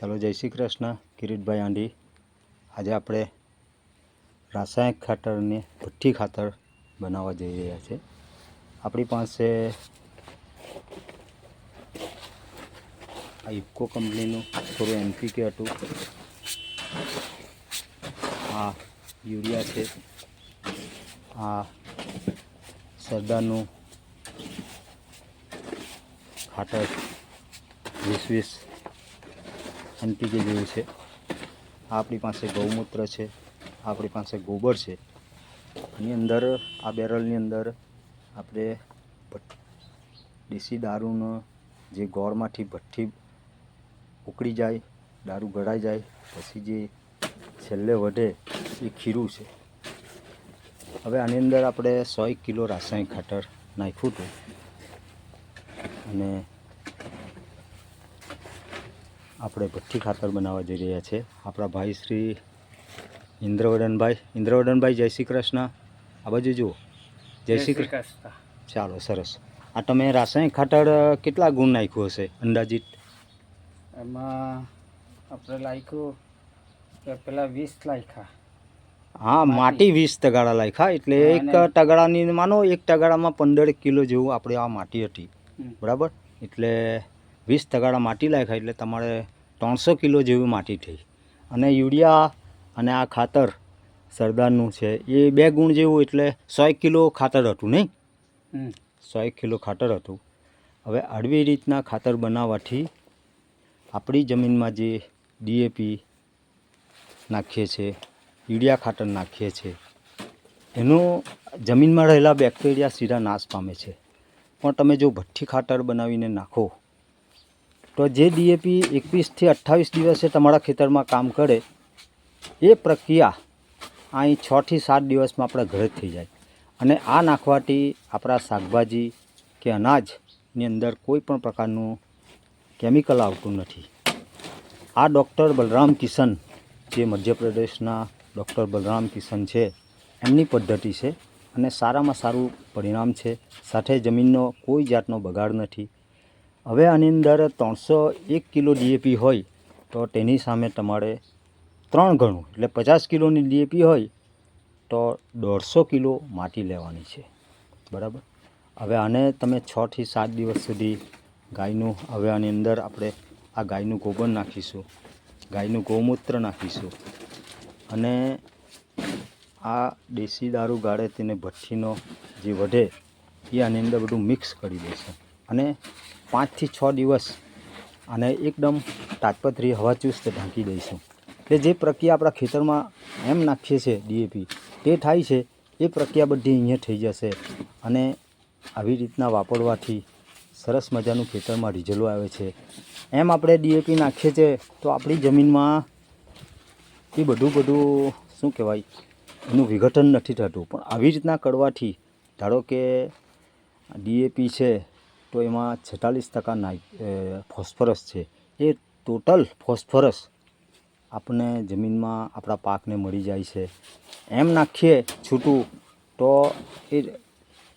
ચાલો જય શ્રી કૃષ્ણ, કિરીટભાઈ આંડી. આજે આપણે રાસાયણિક ખાતરને ભઠ્ઠી ખાતર બનાવવા જઈ રહ્યા છે. આપણી પાસે આ ઇફકો કંપનીનું થોડું એનપીકે હતું. આ યુરિયા છે. આ સરદારનું ખાતર વીસ વીસ એનપીકે જેવું છે. આપણી પાસે ગૌમૂત્ર છે, આપણી પાસે ગોબર છે. એની અંદર, આ બેરલની અંદર આપણે દેશી દારૂનો જે ગોળમાંથી ભઠ્ઠી ઉકળી જાય, દારૂ ગળાઈ જાય, પછી જે છેલ્લે વધે એ ખીરું છે. હવે આની અંદર આપણે સો એક કિલો રાસાયણિક ખાતર નાખ્યું હતું. અને આપણે ભઠ્ઠી ખાતર બનાવવા જઈ રહ્યા છે. આપણા ભાઈ શ્રી ઇન્દ્રવર્ધનભાઈ ઇન્દ્રવર્ધનભાઈ જય શ્રી કૃષ્ણ. આ બાજુ જુઓ. જય શ્રી કૃષ્ણ. ચાલો સરસ. આ તમે રાસાયણિક ખાતર કેટલા ગુણ નાખ્યું હશે? અંદાજિત? એમાં આપણે લાખ્યું પેલા વીસ લાખ્યા હા માટી. માટી વીસ તગાડા લાખ્યા એટલે એક તગાડાની માનો એક તગાડામાં પંદર કિલો જેવું આપણે આ માટી હતી. બરાબર? એટલે વીસ તગાડા માટી લાખ્યા એટલે તમારે ત્રણસો કિલો જેવી માટી થઈ. અને યુરિયા અને આ ખાતર સરદારનું છે. એ બે ગુણ જેવું એટલે સો એક કિલો ખાતર હતું નહીં. સો એક કિલો ખાતર હતું. હવે આવી રીતના ખાતર બનાવવાથી આપણી જમીનમાં જે ડીએપી નાખીએ છીએ યુરિયા ખાતર નાખીએ છીએ એનો જમીનમાં રહેલા બેક્ટેરિયા સીધા નાશ પામે છે. પણ તમે જો ભઠ્ઠી ખાતર બનાવીને નાખો તો જે ડીએપી એકવીસથી અઠ્ઠાવીસ દિવસે તમારા ખેતરમાં કામ કરે, એ પ્રક્રિયા અહીં છથી સાત દિવસમાં આપણા ઘરે થઈ જાય. અને આ નાખવાથી આપણા શાકભાજી કે અનાજની અંદર કોઈ પણ પ્રકારનું કેમિકલ આવતું નથી. આ ડૉક્ટર બલરામ કિશન, જે મધ્યપ્રદેશના ડૉક્ટર બલરામ કિશન છે, એમની પદ્ધતિ છે અને સારામાં સારું પરિણામ છે. સાથે જમીનનો કોઈ જાતનો બગાડ નથી. હવે આની અંદર ત્રણસો એક કિલો ડીએપી હોય, તો તેની સામે તમારે ત્રણ ગણું, એટલે પચાસ કિલોની ડીએપી હોય, તો દોઢસો કિલો માટી લેવાની છે. બરાબર? હવે આને તમે છથી સાત દિવસ સુધી ગાયનું, હવે આની અંદર આપણે આ ગાયનું ગોબર નાખીશું, ગાયનું ગૌમૂત્ર નાખીશું અને આ દેશી દારૂ ગાળે તેને ભઠ્ઠીનો જે વધે, એ આની અંદર બધું મિક્સ કરી દેશે અને પાંચથી છ દિવસ આને એકદમ તાજપત્રી હવાચુસ્ત ઢાંકી દઈશું. એટલે જે પ્રક્રિયા આપણા ખેતરમાં એમ નાખીએ છીએ ડીએપી, તે થાય છે, એ પ્રક્રિયા બધી અહીંયા થઈ જશે અને આવી રીતના વાપરવાથી સરસ મજાનું ખેતરમાં રીઝલો આવે છે. એમ આપણે ડીએપી નાખીએ છીએ તો આપણી જમીનમાં એ બધું બધું શું કહેવાય, એનું વિઘટન નથી થતું. પણ આવી રીતના કરવાથી ધારો કે ડીએપી છે તો એમાં છેતાલીસ ટકા નાઈ ફોસ્ફરસ છે. એ ટોટલ ફોસ્ફરસ આપણને જમીનમાં આપણા પાકને મળી જાય છે. એમ નાખીએ છૂટું તો એ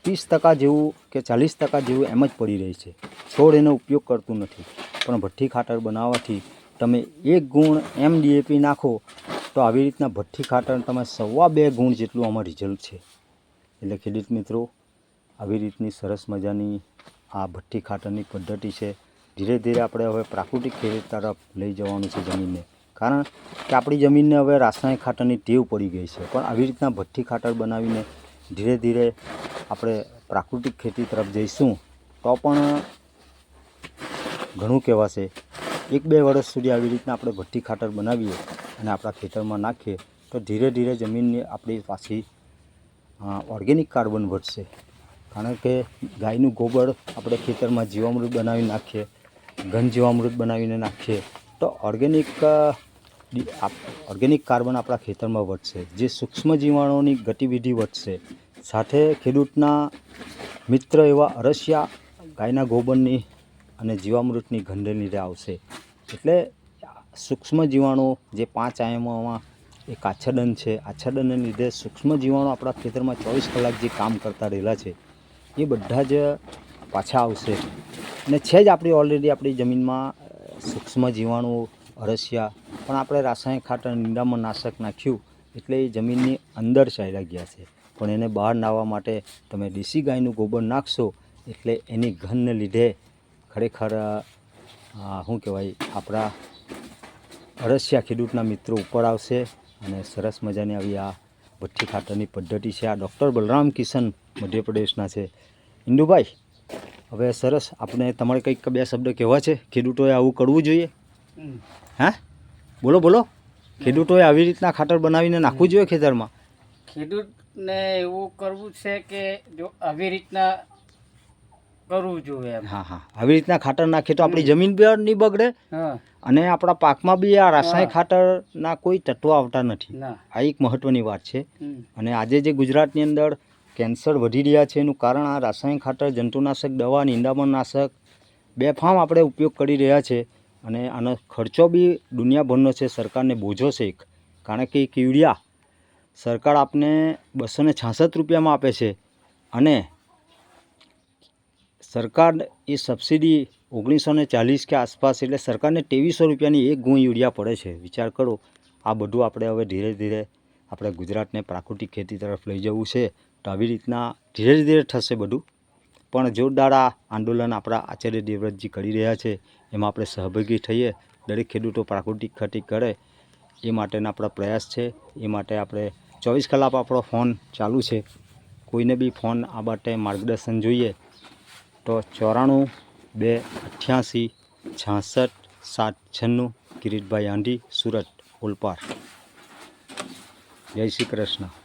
ત્રીસ ટકા જેવું કે ચાલીસ ટકા જેવું એમ જ પડી રહી છે. છોડ એનો ઉપયોગ કરતું નથી. પણ ભઠ્ઠી ખાતર બનાવવાથી તમે એક ગુણ એમ ડીએપી નાખો તો આવી રીતના ભઠ્ઠી ખાતર તમે સવા બે ગુણ જેટલું આમાં રિઝલ્ટ છે. એટલે ખેડૂત મિત્રો, આવી રીતની સરસ મજાની આ ભઠ્ઠી ખાતરની પદ્ધતિ છે. ધીરે ધીરે આપણે હવે પ્રાકૃતિક ખેતી તરફ લઈ જવાનું છે જમીનને. કારણ કે આપણી જમીનને હવે રાસાયણિક ખાતરની ટેવ પડી ગઈ છે. પણ આવી રીતના ભઠ્ઠી ખાતર બનાવીને ધીરે ધીરે આપણે પ્રાકૃતિક ખેતી તરફ જઈશું, તો પણ ઘણું કહેવાશે. એક બે વર્ષ સુધી આવી રીતના આપણે ભઠ્ઠી ખાતર બનાવીએ અને આપણા ખેતરમાં નાખીએ, તો ધીરે ધીરે જમીનની આપણી પાછી ઓર્ગેનિક કાર્બન વધશે. કારણ કે ગાયનું ગોબર આપણે ખેતરમાં જીવામૃત બનાવી નાખીએ, ઘન જીવામૃત બનાવીને નાખીએ, તો ઓર્ગેનિક ઓર્ગેનિક કાર્બન આપણા ખેતરમાં વધશે, જે સૂક્ષ્મ જીવાણુઓની ગતિવિધિ વધશે. સાથે ખેડૂતના મિત્ર એવા અરસિયા ગાયના ગોબરની અને જીવામૃતની ગંધની લીધે આવશે. એટલે સૂક્ષ્મ જીવાણુ જે પાંચ આયામોમાં એક આચ્છાદન છે આચ્છાદનને લીધે સૂક્ષ્મ જીવાણુ આપણા ખેતરમાં ચોવીસ કલાક જે કામ કરતા રહેલા છે એ બધા જ પાછા આવશે. અને છે જ આપણી ઓલરેડી આપણી જમીનમાં સૂક્ષ્મ જીવાણુઓ અરસિયા પણ આપણે રાસાયણિક ખાતર નિંદામાં નાશક નાખ્યું એટલે એ જમીનની અંદર ચાલ્યા ગયા છે. પણ એને બહાર નાવા માટે તમે દેશી ગાયનું ગોબર નાખશો એટલે એની ઘનને લીધે ખરેખર શું કહેવાય, આપણા અરસિયા ખેડૂતના મિત્રો ઉપર આવશે અને સરસ મજાની આવી આ ભઠ્ઠી ખાતરની પદ્ધતિ છે. આ ડૉક્ટર બલરામ કિશન મધ્યપ્રદેશના છે. ઇન્દુભાઈ હવે સરસ આપણે તમારે કંઈક બે શબ્દ કહેવા છે? ખેડૂતોએ આવું કરવું જોઈએ. હા? બોલો બોલો. ખેડૂતોએ આવી રીતના ખાતર બનાવીને નાખવું જોઈએ ખેતરમાં? ખેડૂતને એવું કરવું છે કે જો આવી રીતના કરવું જોઈએ હા હા. આવી રીતના ખાતર નાખીએ તો આપણી જમીન બી નહીં બગડે અને આપણા પાકમાં બી આ રાસાયણિક ખાતરના કોઈ તત્વ આવતા નથી. આ એક મહત્ત્વની વાત છે. અને આજે જે ગુજરાતની અંદર કેન્સર વધી રહ્યા છે એનું કારણ આ રાસાયણિક ખાતર જંતુનાશક દવા નિંદામણનાશક બેફામ આપણે ઉપયોગ કરી રહ્યા છે. અને આનો ખર્ચો બી દુનિયાભરનો છે સરકારને બોજો છે એક. કારણ કે એક યુરિયા સરકાર આપને બસો ને છાસઠ રૂપિયામાં આપે છે. અને સરકાર એ સબસિડી ઓગણીસો ને ચાલીસ કે આસપાસ એટલે સરકારને ત્રેવીસો રૂપિયાની એક ગુણ યુરિયા પડે છે. વિચાર કરો, આ બધું આપણે હવે ધીરે ધીરે આપણે ગુજરાતને પ્રાકૃતિક ખેતી તરફ લઈ જવું છે તો આવી રીતના ધીરે ધીરે થશે બધું. પણ જોરદાર આંદોલન આપણા આચાર્ય દેવવ્રતજી કરી રહ્યા છે, એમાં આપણે સહભાગી થઈએ, દરેક ખેડૂતો પ્રાકૃતિક ખેતી કરે, એ માટેના આપણા પ્રયાસ છે. એ માટે આપણે ચોવીસ કલાક આપણો ફોન ચાલુ છે. કોઈને બી ફોન આ માટે માર્ગદર્શન જોઈએ તો ચોરાણું બે અઠ્યાસી છાસઠ સાત છન્નું કિરીટભાઈ આંધી સુરત ઓલપાર જય શ્રી કૃષ્ણ.